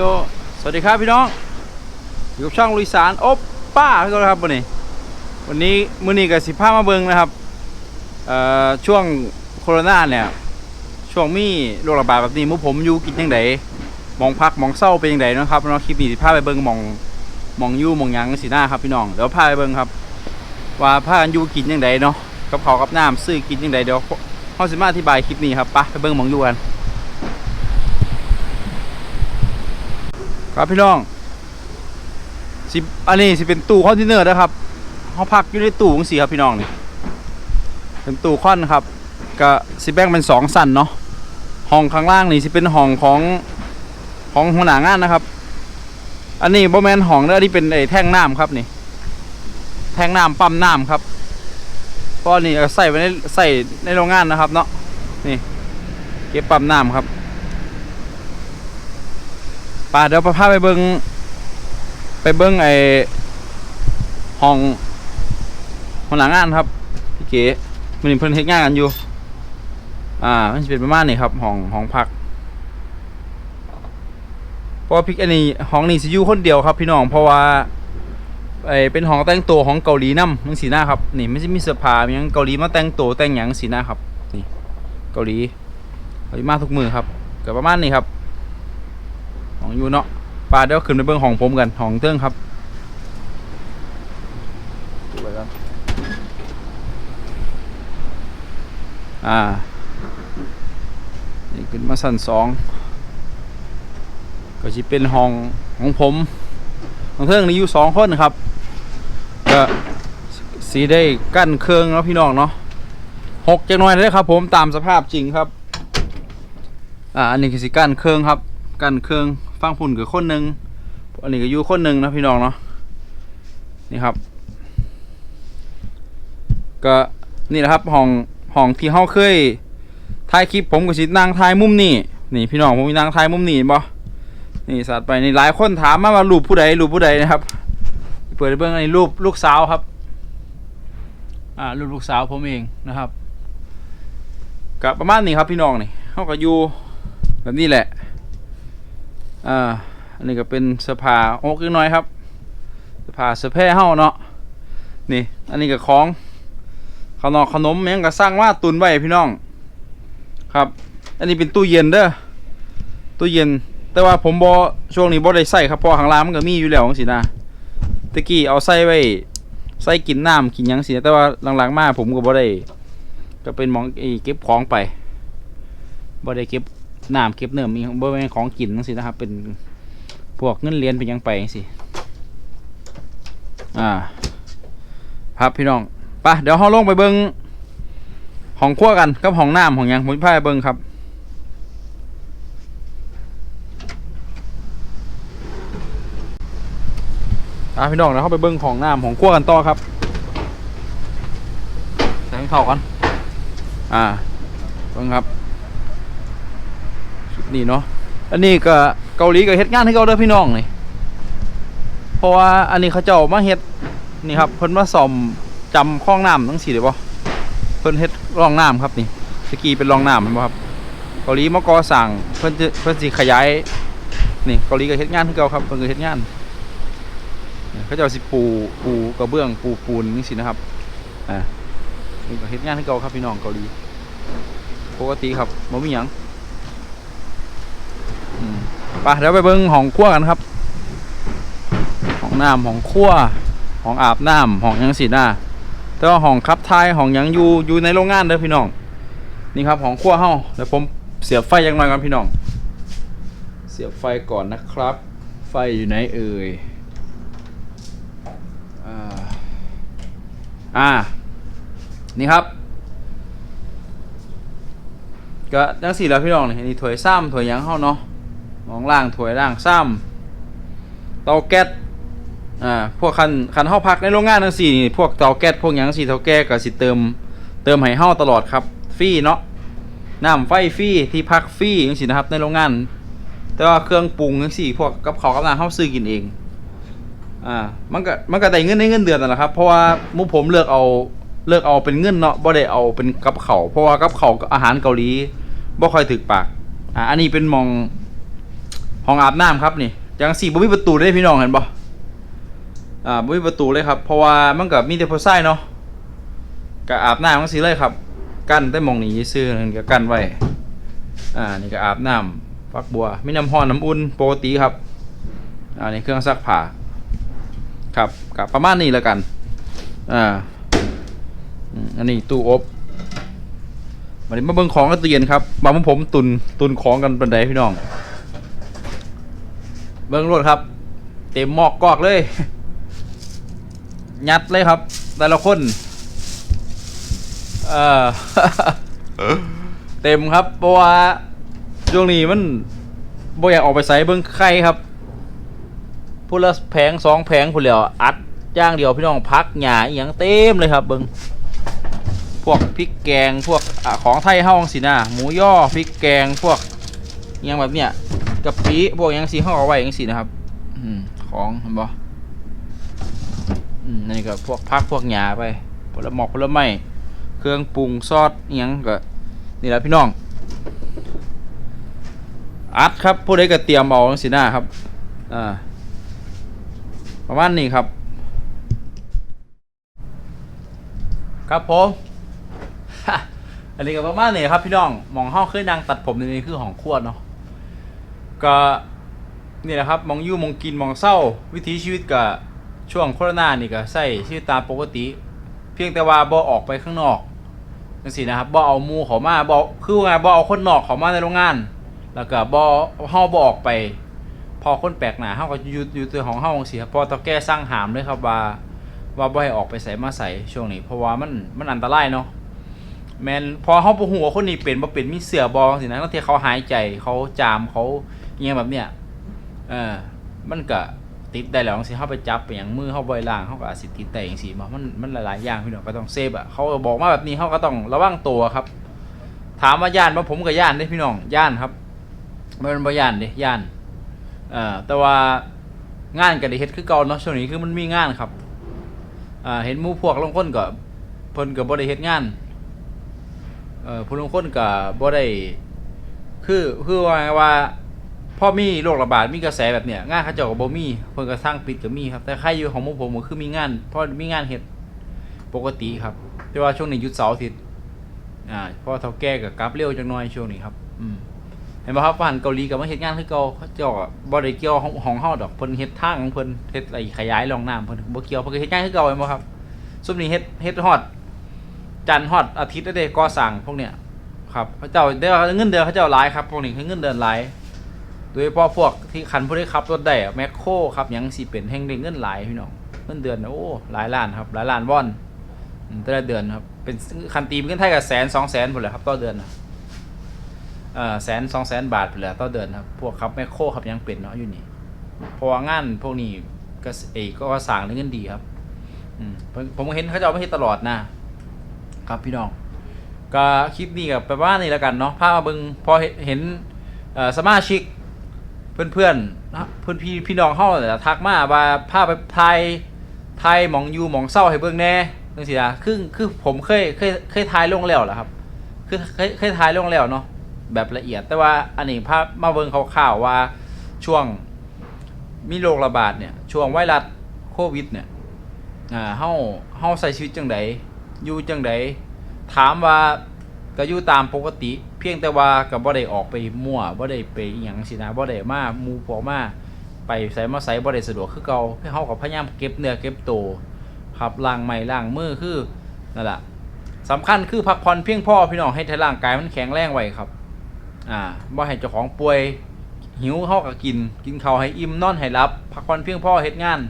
โย สวัสดีครับพี่น้อง อยู่กับช่องลุยสารโอ๊บป้าพี่น้องครับวันนี้ วันนี้มือนี้กับสิผ้ามาเบิงนะครับเอ่อช่วงโควิดเนี่ย ช่วงมีโรคระบาดแบบนี้มุผมอยู่กินยังไงมองพักมองเศร้าเป็นยังไงนะครับเนาะคลิปนี้สิพาไปเบิงมองมองยู่มองยังสีหน้าครับพี่น้องเดี๋ยวพาไปเบิงครับ ว่าพากันอยู่กินยังไงเนาะกับเขากับน้ำซื้อกินยังไงเดี๋ยวเขาสิมาอธิบายคลิปนี้ครับไปไปเบิงมองยู่กัน ครับพี่น้องสิอันนี้สิเป็นตู้คอนเทนเนอร์นะครับเขาพักอยู่ในตู้ของสีครับพี่น้องนี่เป็นตู้คอนครับก็สิแบ่งเป็นสองสันเนาะห้องข้างล่างนี่สิเป็นห้องของของหัวหน้างานนะครับ อันนี้บอแมนห้องเด้อที่เป็นไอ้แท่งน้ำครับนี่ แท่งน้ำปั๊มน้ำครับเพราะนี่ใส่ไว้ในใส่ในโรงงานนะครับ เนาะนี่ เก็บปั๊มน้ำครับ ป่าเดี๋ยวพาไปเบิงไปเบิงไอห้องห้องหลังงานครับพี่เก๋มันเพิ่นเฮ็ดงานกันอยู่ อ่า มันจะเป็นประมาณนี้ครับห้องห้องพักเพราะพี่อันนี้ห้องนี้สิอยู่คนเดียวครับ พี่น้องเพราะว่าไอเป็นห้องแต่งตัวของเกาหลีนำจังสีหน้าครับนี่ไม่ใช่มีเสื้อผ้ามีหยังเกาหลีมาแต่งตัวแต่งหยังสีหน้าครับนี่เกาหลีเกาหลีมาทุกมือครับก็ประมาณนี้ครับ องอยู่เนาะปลาเดี๋ยวขึ้นไปเบิ่งของผมกันของเติ้งครับดูไปกันอ่านี่ขึ้นมาสั่นสองก็จะเป็นห้องของผมของเติ้งนี่อยู่สองคนครับก็สีได้กั้นเครื่องแล้วพี่น้องเนาะหกจังหน่อยเลยครับ ผมตามสภาพจริงครับ อ่าอันนี้คือสิกั้นเครื่องครับ กันเครื่อง ฟังพุ่นกับคนหนึ่งอันนี้ก็อยู่คนหนึ่งนะพี่น้องเนาะนี่ครับ ก็นี่แหละครับห้องห้องที่เฮาเคยถ่ายคลิปผมก็สิดนั่งถ่ายมุมนี่นี่พี่น้องผมมีนั่งถ่ายมุมนี่เห็นบ่นี่สัตว์ไปนี่หลายคนถามมาว่ารูปผู้ใดรูปผู้ใดนะครับเปิดเบิ่งอันนี้รูปลูกสาวครับอ่ารูปลูกสาวผมเองนะครับก็ประมาณนี้ครับพี่น้องนี่เฮาก็อยู่แบบนี้แหละ อ่าอันนี้ก็เป็นสื้อผ้าโอ้คือน้อยครับสื้อผ้าเสื้อแพร่เฮาเนาะนี่ อันนี้ก็ของขนมขนมแมงก็สร้างว่าตุนไว้พี่น้อง ครับ อันนี้เป็นตู้เย็นเด้อตู้เย็น แต่ว่าผมบอช่วงนี้บอได้ใส่ครับพราะข้างล่างมันก็มีอยู่แล้วจังซี่นะตะกี้เอาใส่ไว้ใส่กินน้ำกินยังสิแต่ว่าหลังๆมาผมก็บ่ได้ก็เป็นมองอเก็บของไปบ่ได้เก็บ น้ำเก็บเนื้อมีบ่แม่นของกินจังซี่นะครับ เป็นพวกเงินเรียญเป็นยังไปจังซี่อ่าครับพี่น้องไปเดี๋ยวเฮาลงไปเบิ่งห้องครัวกันกับห้องน้ำห้องยังผมพาไปเบิ่งครับอ่าพี่น้องเดี๋ยวเฮาไปเบิ่งของน้ำของครัวกันต่อครับใส่ให้เข้ากันอ่าเบิ่งครับ นี่เนาะอันนี้ก็เกาหลีก็เฮ็ดงานให้เขาเด้อพี่น้องนี่เพราะว่าอันนี้เขาเจ้ามาเฮ็ดนี่ครับเพิ่นมาซ่อมจำคลองน้ำทั้งสี่เลยบ่เพิ่นเฮ็ดรองน้ำครับนี่ตะกี้เป็นรองน้ำแม่นบ่ครับเกาหลีมาก่อสร้างเพิ่นเพิ่นสิขยายนี่เกาหลีก็เฮ็ดงานคือเก่าครับเพิ่นก็เฮ็ดงานเขาเจ้าสิปูปูกระเบื้องปูปูนจังซี่นะครับอ่าเฮ็ดงานคือเก่าครับพี่น้องเกาหลีปกติครับบ่มีหยัง ไปเดี๋ยวไปเบิ้งห้องครัวกันครับห้องน้ำห้องครัวห้องอาบน้ำห้องยังสีหน้าแต่ว่าห้องคับทายห้องยังอยู่อยู่ในโรงงานเด้อพี่น้อง นี่ครับห้องครัวเฮาเดี๋ยวผมเสียบไฟยังหน่อยก่อนพี่น้อง เสียบไฟก่อนนะครับ ไฟอยู่ไหนเอ่ยอ่า นี่ครับ ก็จังสี่แล้วพี่น้องนี่นี่ถ้วยซ้ำถ้วยยังเฮาเนาะ มองล่างถวยล่างซ้ำเตาแก๊สอ่าพวกคันคันเฮาพักในโรงงานจังสี่พวกเตาแก๊สพวกหยังสี่เตาแก๊สก็สิเติม เติมให้เฮาตลอดครับฟรีเนาะน้ำไฟฟรีที่พักฟรีจังซี่นะครับในโรงงาน แต่ว่าเครื่องปรุงจังสี่พวกกับข้าวกับน้ำเฮาซื้อกินเองอ่ามันก็มันก็ได้เงินในเงินเดือนนั่นแหละครับเพราะว่ามุผมเลือกเอาเลือกเอาเป็นเงินเนาะบ่ได้เอาเป็นกับเขาวเพราะว่ากับเขาวอาหารเกาหลีบ่ค่อยถึกปากอ่าอันนี้เป็นมอง ห้องอาบน้ำครับนี่จังสี่บ่มีประตูเลยพี่น้องเห็นบ่อ่าบ่มีประตูเลยครับ เพราะว่ามันก็มีแต่ผู้ชายเนาะก็อาบน้ำจังซี่เลยครับ กั้นแต่มองนี้ซื่อนั่นก็กั้นไว้อ่านี่ก็อาบน้ำฟักบัวมีน้ำร้อนน้ำอุ่นปกติครับอ่านี่เครื่องซักผ้าครับกับประมาณนี้แล้วกันอ่าอันนี้ตู้อบวันนี้มาเบิ่งของกันตู้เย็นครับบางผมตุนตุนของกันปันไดพี่น้อง เบิ่งรถครับ เต็มหมอกกอกเลย ยัดเลยครับ แต่ละคนเออเต็มครับ เพราะว่าช่วงนี้มันบ่อยากออกไปใส่เบิ่งใครครับพูดละแผงสองแผงพูดแล้วอัดย่างเดียวพี่น้องพักหญ้าอหย่างเต็มเลยครับ เบิ่งพวกพริกแกงพวกอของไทยเฮาจังสินะหมูย่อพริกแกงพวกอหยังแบบเนี้ย กะปิพวกอหยังสิเฮาเอาไว้จังสินะครับอืมของเห็นบ่อืมนี่ก็พวกพักพวกหญ้าไปผลหมอกผลไม้เครื่องปรุงซอสอยังก็นี่แหละพี่น้องอัดครับผู้ใดก็เตรียมเอาจังสินะครับอ่าประมาณนี้ครับ ครับผมอันนี้ก็ประมาณนี้ครับพี่น้องมองห้องเคยนางตัดผมในนี้คือของขั้วเนาะ ก็นี่แหละครับมองยู่มองกินมองเศร้า วิถีชีวิตกับช่วงโควิดนี่ก็ใส่ชีวิตตามปกติ เพียงแต่ว่าบ่ออกไปข้างนอกจังซี่นะครับบ่เอาหมู่เขามาบ่คือว่าไงบ่เอาคนนอกเขามาในโรงงาน แล้วก็บ่เฮาบ่ออกไป พอคนแปลกหน้าเฮาก็อยู่อยู่ตัวของเฮาจังซี่ครับพอตะแก้สร้างหามเลยครับว่าว่าบ่ให้ออกไปใส่มาใส่ช่วงนี้ เพราะว่ามันมันอันตรายเนาะแมนพอเฮาบ่ฮู้ว่าคนนี้เป็นบ่เป็นมีเสือบ่จังซี่นะบางทีเขาหายใจเขาจามเขา อีหยังแบบเนี้ยเออ มันก็ติดได้แล้วจังซี่เฮาไปจับไปหยังมือเฮาบ่ได้ล้างเฮาก็อาจสิติดได้จังซี่บ่มันมันหลายๆอย่างพี่น้องก็ต้องเซฟอะเขาบอกมาแบบนี้เฮาก็ต้องระวังตัวครับ ถามว่าย่านบ่ผมก็ย่านเด้พี่น้องย่านครับมันบ่ย่านเด้ย่านเอ่อแต่ว่างานก็ได้เฮ็ดคือเก่าเนาะช่วงนี้คือมันมีงานครับอ่าเห็นหมู่พวกลงคนก็เพิ่นก็บ่ได้เฮ็ดงานเอ่อผู้ลงคนก็บ่ได้คือคือว่าไงว่า พอมีโรคระบาดมีกระแสแบบเนี้ยงานเขาเจ้าก็บ่มีเพิ่นก็สร้างปิดก็มีครับแต่ใครอยู่ของมู่ผมคือมีงานเพราะมีงานเฮ็ดปกติครับ แต่ว่าช่วงนี้หยุดเสาร์อาทิตย์อ่าพราะเฒ่าแก่ก็กลับเร็วจังหน่อยช่วงนี้ครับ อืมเห็นบ่ครับว่านเกาหลีกับมาเฮ็ดงานคือเก่าเขาเจ้าบ่ได้เกี่ยวของของเฮาดอกเพิ่นเฮ็ดทางของเพิ่นเฮ็ดอะไรขยายรองน้ำเพิ่นบ่เกี่ยวเพิ่นก็เฮ็ดงานคือเก่าแม่นบ่ครับซุมนี้เฮ็ดเฮ็ดฮอดจันทร์ฮอดอาทิตย์ได้เด้ก่อสร้างพวกเนี้ยครับเขาเจ้าได้เงินเดือนเขาเจ้าหลายครับพวกนี้คือเงินเดือนหลาย โดยเฉพาะพวกที่คันผู้ได้ขับรถได้อแมคโครครับยังสิเป็นแห่งได้เงินหลายพี่น้องเงินเดือนโอ้หลายล้านครับหลายล้านวอนแต่ละเดือนครับเป็นคันตีเป็นเงินไทยก็แสนสองแสนพุ่นแหละครับต่อเดือนเอ่อแสนสองแสนบาทไปแหล้วต่อเดือนครับพวกครับแมคโครครับยังเป็นเนาะอยู่นี่พราะว่างานพวกนี้ก็เอยก็สั่งได้เงินดีครับอืมผมผมเห็นเขาจะเอาไปเฮ็ดตลอดนะครับพี่น้องก็คลิปนี้กับไปว่านี่แล้วกันเนาะพามาบิ่งพอเห็นสมาชิก เพื่อนๆนะเพื่อนพี่พี่น้องเฮาแต่ยทักมาว่าพาไปไทยไทยหมองอยู่หมองเศร้าให้เบิ่งแน่จังซี่นะคือคือผมเคยเคยเคยทายลงแล้วแหละครับ คือเคยเคยทายลงแล้วเนาะแบบละเอียด แต่ว่าอันนี้ภาพมาเบิ่งคร่าวๆว่าช่วงมีโรคระบาดเนี่ยช่วงไวรัสโควิดเนี่ยอ่าเฮาเฮาใส่ชีวิตจังไดอยู่จังไดถามว่าก็อยู่ตามปกติ เพียงแต่ว่าก็บ่ได้ออกไปมั่วบ่ได้ไปอีหยังสินะบ่ได้มามูพวกมาไปไสมาไสบ่ได้สะดวกคือเก่าเฮาก็พยายามเก็บเนื้อเก็บตัวครับล้างไม้ล้างมือคือนั่นละสำคัญคือพักผ่อนเพียงพอพี่น้องให้ร่างกายมันแข็งแรงไว้ครับ อ่าบ่ให้เจ้าของป่วยหิวเฮาก็กิน กินข้าวให้อิ่มนอนให้หลับพักผ่อนเพียงพอเฮ็ดงาน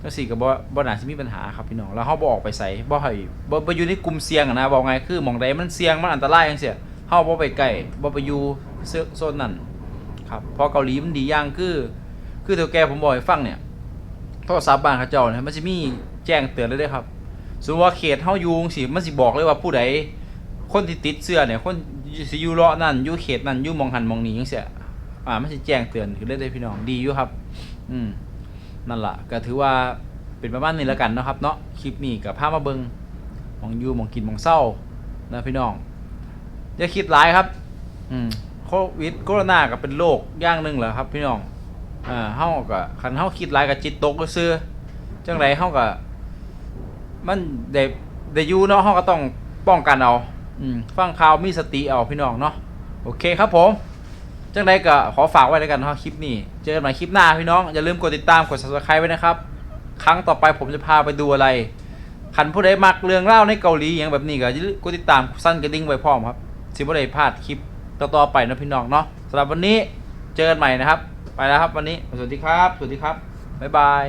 จังซี่ก็บ่บ่น่าสิมีปัญหาครับพี่น้องแล้วเฮาบ่ออกไปไสบ่ให้บ่บ่อยู่ในกลุ่มเสี่ยงนะบอกไงคือหม่องใดมันเสี่ยงมันอันตรายจังซี่าบ่ไปใกล้บ่ไปอยู่โซนนั้นครับเพอเกาหลีมันดีอย่างคือ คือเฒ่าแกผมบอกให้ฟังเนี่ยโทรศัพท์บ้านเขาเจ้าเนี่ยมันสิมีแจ้งเตือนเลยด้อครับสมมติว่าเขตเฮายูงซี่มันสิบอกเลยว่าผู้ใดคนที่ติดเสื้อเนี่ยคนสิอยู่เลาะนั่นอยู่เขตนั่นอยู่มองหันมองนี้จังซี่อ่ามันสิแจ้งเตือนขึ้เลยเด้พี่น้องดีอยู่ครับ อืมนั่นล่ะก็ถือว่าเป็นประมาณนี้แล้วกันนะครับ เนาะคลิปนี้ก็พาพมาเบิงมองอยู่มองกินมองเศร้านะพี่น้อง อย่าคิดหลายครับ อืมวิดโคโรนาก็เป็นโรคอย่างหนึ่งเหรอครับ พี่น้องอ่าเฮาก็คันเฮาคิดหลายก็จิตตกซื่อๆจังไดเฮาก็มันได้ได้อยู่เนาะเฮาก็ต้องป้องกันเอา อืมฟังข่าวมีสติเอาพี่น้องเนาะโอเคครับผม จังไดก็ขอฝากไว้แล้วกันเนาะคลิปนี้ เจอกันใหม่คลิปหน้าพี่น้อง อย่าลืมกดติดตามกด subscribe ไว้นะครับ ครั้งต่อไปผมจะพาไปดูอะไรคันผู้ใดมักเรื่องเล่าวในเกาหลีอย่างแบบนี้ก็อย่าลืมกดติดตามสั้นกระดิ่งไว้พร้อมครับ สิบ่ได้พลาดคลิปต่อๆไปนะพี่น้องเนาะสำหรับวันนี้เจอกันใหม่นะครับ ไปแล้วครับวันนี้ สวัสดีครับ สวัสดีครับ บ๊ายบาย